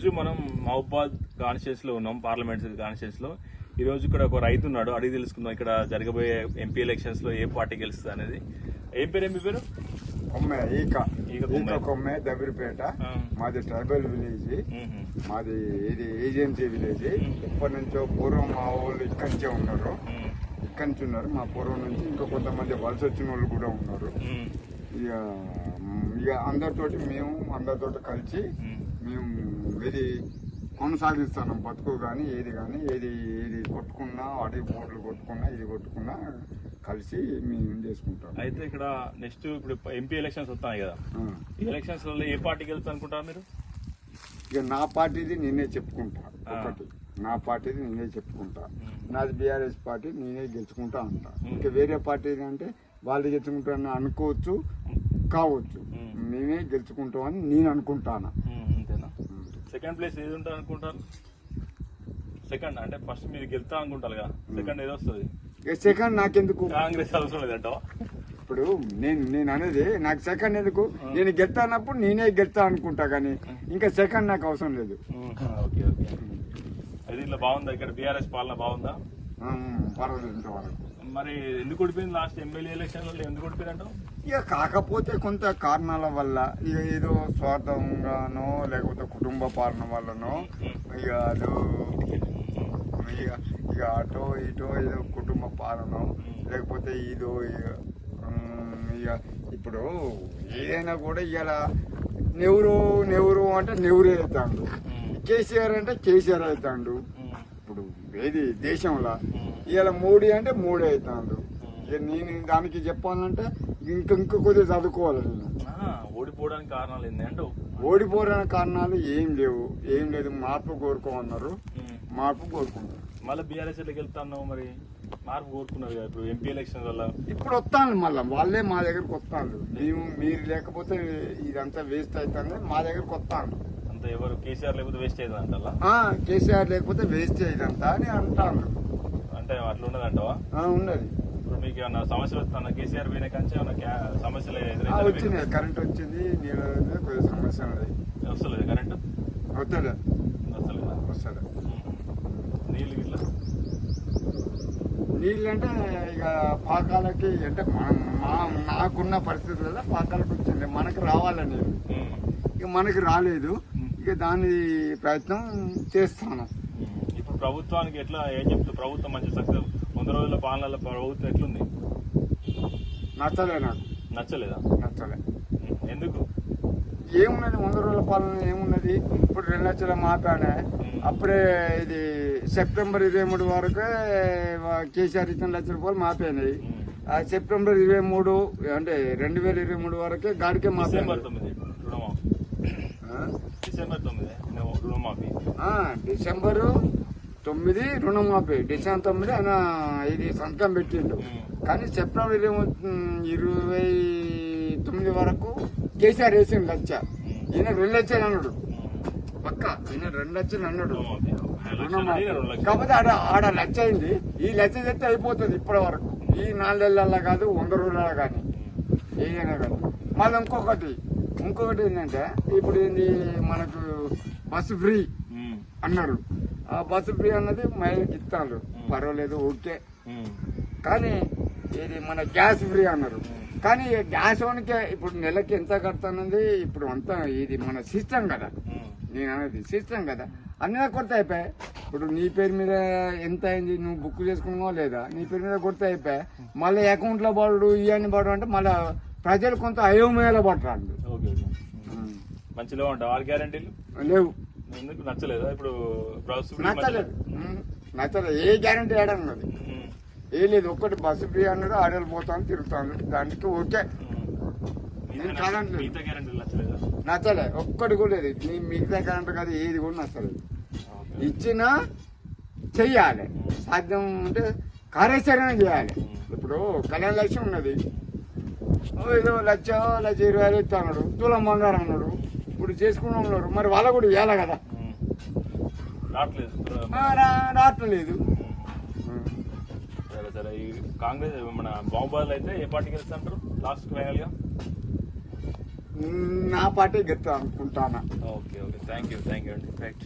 రోజు మనం మహబాద్ కాన్స్టిట్యూన్స్లో ఉన్నాం పార్లమెంట్ కాన్స్టిట్యూన్స్లో ఈ రోజు ఇక్కడ ఒక రైతు ఉన్నాడు అడిగి తెలుసుకుందాం ఇక్కడ జరగబోయే ఎంపీ ఎలక్షన్స్లో ఏ పార్టీ గెలుస్తుంది అనేది. ఏం పేరు మీ పేరు? కొమ్మె ఈక. కొమ్మె. దబిరిపేట. మాది ట్రైబల్ విలేజ్. మాది ఇది ఏజెన్సీ విలేజ్. ఎప్పటి నుంచో పూర్వం మా వాళ్ళు ఇక్కడి నుంచే ఉన్నారు. ఇక్కడి నుంచి ఉన్నారు. మా పూర్వం నుంచి ఇంకా కొంతమంది వలస వచ్చిన వాళ్ళు కూడా ఉన్నారు. ఇక ఇక అందరితోటి మేము అందరితోటి కలిసి మ్మ్. ఇది కొనసాగిస్తున్నాం బతుకు కానీ ఏది కానీ ఏది ఏది కొట్టుకున్నా అడవి బోర్డులు కొట్టుకున్నా ఇది కొట్టుకున్నా కలిసి మేము చేసుకుంటాం అయితే ఇక్కడ నెక్స్ట్ ఇప్పుడు ఎంపీ ఎలక్షన్స్ వస్తున్నాయి కదా. ఈ ఎలక్షన్స్ ఏ పార్టీ గెలుస్తుంది అనుకుంటారు మీరు ఇక నా పార్టీది నేనే చెప్పుకుంటా. ఒకటి నా పార్టీది నేనే చెప్పుకుంటా. నాది బీఆర్ఎస్ పార్టీ నేనే గెలుచుకుంటా అంటా. ఇంకా వేరే పార్టీ అంటే వాళ్ళు గెలుచుకుంటారని అనుకోవచ్చు కావచ్చు. మేమే గెలుచుకుంటామని నేను అనుకుంటాను సెకండ్ ప్లేస్ ఏది ఉంటుంది అనుకుంటారు? సెకండ్ అంటే ఫస్ట్ మీరు గెలుతా అనుకుంటారు కదా. సెకండ్ ఏది వస్తుంది? సెకండ్ నాకెందుకు? కాంగ్రెస్ అవసరం లేదంటావా? ఇప్పుడు నేను నేను అనేది నాకు సెకండ్ ఎందుకు? నేను గెలుతా అన్నప్పుడు నేనే గెలుతా అనుకుంటా కానీ ఇంకా సెకండ్ నాకు అవసరం లేదు. ఓకే ఓకే అది ఇట్లా బాగుందా? ఇక్కడ బీఆర్ఎస్ పాలన బాగుందా. పర్వాలేదు ఇంతవరకు. మరి ఎందుకు ఓడిపోయింది లాస్ట్ ఎమ్మెల్యే ఎలక్షన్లో? ఎందుకు ఓడిపోయిందంటావు ఇక కాకపోతే కొంత కారణాల వల్ల ఇక ఏదో స్వార్థంగానో లేకపోతే కుటుంబ పాలన వల్లనో ఇక అదో ఇక ఇక అటో ఇటో ఏదో కుటుంబ పాలన లేకపోతే ఇదో ఇక ఉమ్, ఇక ఇప్పుడు ఏదైనా కూడా ఇవాళ నెవరు నెవరు అంటే నెవరు అవుతాడు. కేసీఆర్ అంటే కేసీఆర్ అవుతాడు. ఇప్పుడు ఏది దేశంలో ఇవాళ మోడీ అంటే మోడీ అవుతాడు ఇక నేను దానికి చెప్పాలంటే ఇంక ఇంక కొద్దిగా చదువుకోవాలి నేను. ఓడిపోవడానికి కారణాలు అంటావు ఓడిపోవడానికి కారణాలు ఏం లేవు. ఏం లేదు మార్పు కోరుకోమన్నారు. మార్పు కోరుకున్నారు. మళ్ళీ బీఆర్ఎస్ ఎట్లా గెలుతాను మరి? మార్పు కోరుకున్నారు కదా ఇప్పుడు ఎంపీ ఎలక్షన్ వల్ల. ఇప్పుడు వస్తాను మళ్ళీ. వాళ్ళే మా దగ్గరకు వస్తాను మేము మీరు లేకపోతే ఇదంతా వేస్ట్ అవుతుంది. మా దగ్గరకు వస్తాను అంత ఎవరు? కేసీఆర్ లేకపోతే వేస్ట్ అయ్యింది అంటలా ఆ, కేసీఆర్ లేకపోతే వేస్ట్ ఇదంతా అని అంటాను అంటే అట్లా ఉండదు. ఉన్నది ఇప్పుడు మీకు ఏమన్నా సమస్యలు వస్తున్నా కేసీఆర్ పోయిన కంచి ఏమన్నా క్యా- సమస్యలు వచ్చింది కరెంట్ వచ్చింది నీళ్ళు కొద్దిగా సమస్య ఉన్నది. వస్తలేదు కరెంట్? వస్తాడు వస్తలేదా? వస్తాడు నీళ్ళు ఇట్లా నీళ్ళు అంటే ఇక పాకాలకి అంటే మా నాకున్న పరిస్థితులలో పాకాలకు వచ్చింది. మనకు రావాలి నీళ్ళు? ఇక మనకి రాలేదు. ఇక దాని ప్రయత్నం చేస్తాను ప్రభుత్వానికి ఎట్లా ఏం చెప్తుంది ప్రభుత్వం మంచి సక్సెస్ వంద రోజుల పాలనలో ప్రభుత్వం ఎట్లుంది? నచ్చలే నాకు. నచ్చలేదా? నచ్చలే. ఎందుకు? ఏమున్నది? వంద రోజుల పాలన ఏమున్నది? ఇప్పుడు రెండు లక్షల మాపానే అప్పుడే ఇది సెప్టెంబర్ ఇరవై మూడు వరకే కేసీఆర్ ఇచ్చిన లక్ష రూపాయలు మాపోయినాయి ఆ సెప్టెంబర్ ఇరవై మూడు అంటే రెండు వేల ఇరవై మూడు వరకే గాడికే డిసెంబర్ మాపాయి తొమ్మిది రుణమాఫీ. డిసెంబర్ డిసెంబరు తొమ్మిది రుణమాఫీ డిసెంబర్ తొమ్మిది ఆయన ఇది సంతకం పెట్టిండు. కానీ సెప్టెంబర్ ఇరవై ఇరవై తొమ్మిది వరకు కేసీఆర్ వేసిండు లక్ష ఈయన రెండు లక్షలు అన్నాడు. పక్క? ఈయన రెండు లక్షలు అన్నాడు. కాకపోతే ఆడ ఆడ లక్ష అయింది. ఈ లక్ష చెప్తే అయిపోతుంది ఇప్పటి వరకు. ఈ నాలుగేళ్ళ కాదు వంద రోజుల కానీ. ఏదైనా కానీ. మళ్ళీ ఇంకొకటి. ఇంకొకటి ఏంటంటే ఇప్పుడు ఏంది మనకు బస్సు ఫ్రీ అన్నారు. ఆ బస్సు ఫ్రీ అన్నది మహిళకి ఇస్తాను పర్వాలేదు ఓకే. కానీ ఇది మన గ్యాస్ ఫ్రీ అన్నారు. కానీ గ్యాస్ వానికే ఇప్పుడు నెలకి ఎంత కడతానది ఇప్పుడు అంతా ఇది మన సిస్టమ్ కదా. నేను అనేది సిస్టమ్ కదా. అన్నీ కొరత అయిపోయాయి. ఇప్పుడు నీ పేరు మీద ఎంత అయింది నువ్వు బుక్ చేసుకున్నావో లేదా? నీ పేరు మీద కొరత అయిపోయాయి. మళ్ళీ అకౌంట్లో పడు ఇవన్నీ పడు అంటే మళ్ళీ ప్రజలు కొంత అయోమయాలో ఓకే మంచిగా ఉంటావు? ఆరు గ్యారంటీలు లేవు. ఎందుకు నచ్చలేదా? ఇప్పుడు నచ్చలేదు. నచ్చలేదు. ఏ గ్యారంటీ ఏడన్నది ఏ లేదు. ఒక్కటి బస్సు ఫ్రీ అన్నాడు ఆడలు పోతాను తిరుగుతాను. దానికి ఓకే. నచ్చలే. ఒక్కటి కూడా లేదు. నీ మిగతా కరెంట్ కాదు ఏది కూడా నచ్చలేదు. ఇచ్చినా చెయ్యాలి. సాధ్యం అంటే కార్యాచరణ చేయాలి. ఇప్పుడు కళ్యాణ లక్ష్యం ఉన్నది. ఏదో లక్ష లక్ష ఇరవై వేలు ఇస్తా అన్నాడు. తులం బంగారం అన్నాడు. ఇప్పుడు చేసుకుని ఉన్నారు. మరి వాళ్ళ కూడా ఇవ్వాలి కదా. రావట్లేదు. సరే సరే. ఈ కాంగ్రెస్ మన బాహుబాదులు అయితే ఏ పార్టీకి వెళ్తుంటారు లాస్ట్ ఫైనల్గా? నా పార్టీ గెలుతా అనుకుంటానా. Okay okay. Thank you thank you అండి రైట్